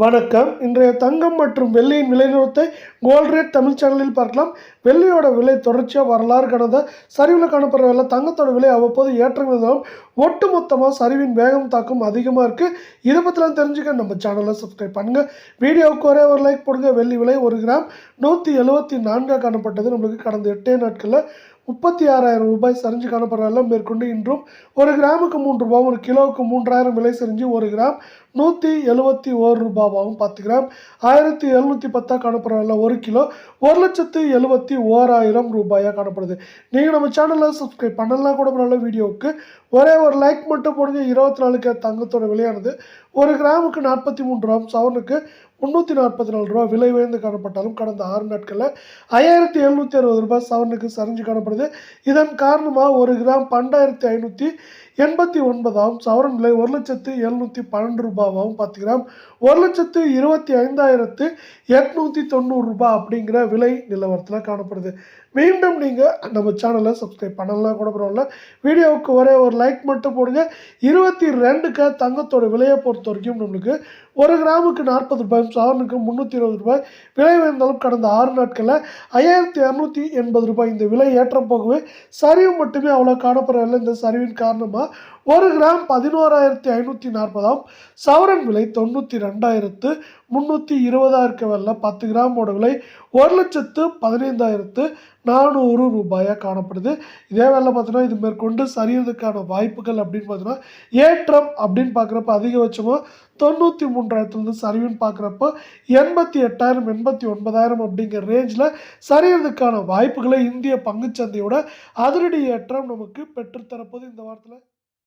வணக்கம். இன்றைய தங்கம் மற்றும் வெள்ளியின் விலை நிறுவத்தை கோல்ட் ரேட் தமிழ் சேனலில் பார்க்கலாம். வெள்ளியோட விலை தொடர்ச்சியாக வரலாறு கடந்த சரிவில் காணப்படுற விலை தங்கத்தோட விலை அவ்வப்போது ஏற்றங்கள் ஒட்டுமொத்தமாக சரிவின் வேகம் தாக்கம் அதிகமாக இருக்குது இதை பற்றிலாம் தெரிஞ்சுக்க நம்ம சேனலை சப்ஸ்கிரைப் பண்ணுங்கள் வீடியோவுக்கு ஒரே ஒரு லைக் போடுங்க. வெள்ளி விலை ஒரு கிராம் நூற்றி எழுபத்தி நான்காக காணப்பட்டது நம்மளுக்கு கடந்த எட்டே நாட்களில் முப்பத்தி ஆறாயிரம் ரூபாய் சரிஞ்சு காணப்படுறதெல்லாம் மேற்கொண்டு இன்றும் ஒரு கிராமுக்கு மூன்று ரூபாவும் ஒரு கிலோவுக்கு மூன்றாயிரம் விலை சரிஞ்சு ஒரு கிராம் நூற்றி எழுபத்தி ஓரு ரூபாவாகவும் பத்து கிராம் ஆயிரத்தி எழுநூற்றி பத்தாக காணப்படுறதில்ல ஒரு கிலோ ஒரு லட்சத்து எழுபத்தி ஓராயிரம் ரூபாயாக காணப்படுது. நீங்கள் நம்ம சேனலில் சப்ஸ்கிரைப் பண்ணலாம் கூட நல்ல வீடியோவுக்கு ஒரே ஒரு லைக் மட்டும் போடுங்க. இருபத்தி நாலுக்கு தங்கத்தோட விலையானது ஒரு கிராமுக்கு நாற்பத்தி மூன்று ரூபா சவனுக்கு முந்நூற்றி நாற்பத்தி நாலு ரூபா விலை உயர்ந்து காணப்பட்டாலும் கடந்த ஆறு நாட்களில் ஐயாயிரத்தி எழுநூற்றி அறுபது ரூபாய் சவனுக்கு சரிஞ்சு காணப்படுது. இதன் காரணமாக ஒரு கிராம் பன்னெண்டாயிரத்தி ஐநூற்றி எண்பத்தி ஒன்பதாகவும் சவரன் விலை ஒரு லட்சத்து எழுநூற்றி பன்னெண்டு ரூபாவாகவும் பத்து கிராம் ஒரு லட்சத்து இருபத்தி ஐந்தாயிரத்து எட்நூற்றி தொண்ணூறு ரூபாய் அப்படிங்கிற விலை நிலவரத்தில் காணப்படுது. மீண்டும் நீங்கள் நம்ம சேனலை சப்ஸ்கிரைப் பண்ணலாம் கூட பரவாயில்ல. வீடியோவுக்கு ஒரே ஒரு லைக் மட்டும் போடுங்க. இருபத்தி ரெண்டுக்கு தங்கத்தோட விலையை பொறுத்த வரைக்கும் நம்மளுக்கு ஒரு கிராமுக்கு நாற்பது ரூபாயும் சவரனுக்கு முந்நூற்றி இருபது ரூபாய் விலை உயர்ந்தாலும் கடந்த ஆறு நாட்களில் ஐயாயிரத்தி இரநூத்தி எண்பது ரூபாய். இந்த விலை ஏற்றம் போகவே சரிவு மட்டுமே அவ்வளோ காணப்படவில்லை இந்த சரிவின் காரணமாக ஒரு கிராம் பதினோராயிரத்தி ஐநூற்றி நாற்பதாம் சவரன் விலை தொண்ணூற்றி ரெண்டாயிரத்து முந்நூற்றி இருபதாக இருக்க வரல. பத்து கிராமோட விலை ஒரு லட்சத்து பதினைந்தாயிரத்து நானூறு ரூபாயாக காணப்படுது. இதே வேலை பார்த்தோன்னா இது மேற்கொண்டு சரியறதுக்கான வாய்ப்புகள் அப்படின்னு பார்த்தோன்னா ஏற்றம் அப்படின்னு பார்க்குறப்ப அதிகபட்சமாக தொண்ணூற்றி மூன்றாயிரத்துலேருந்து சரிவுன்னு பார்க்குறப்போ எண்பத்தி எட்டாயிரம் எண்பத்தி ஒன்பதாயிரம் அப்படிங்கிற ரேஞ்சில் சரியறதுக்கான வாய்ப்புகளை இந்திய பங்குச்சந்தையோட அதிரடி ஏற்றம் நமக்கு பெற்றுத்தரப்போது இந்த வாரத்தில்.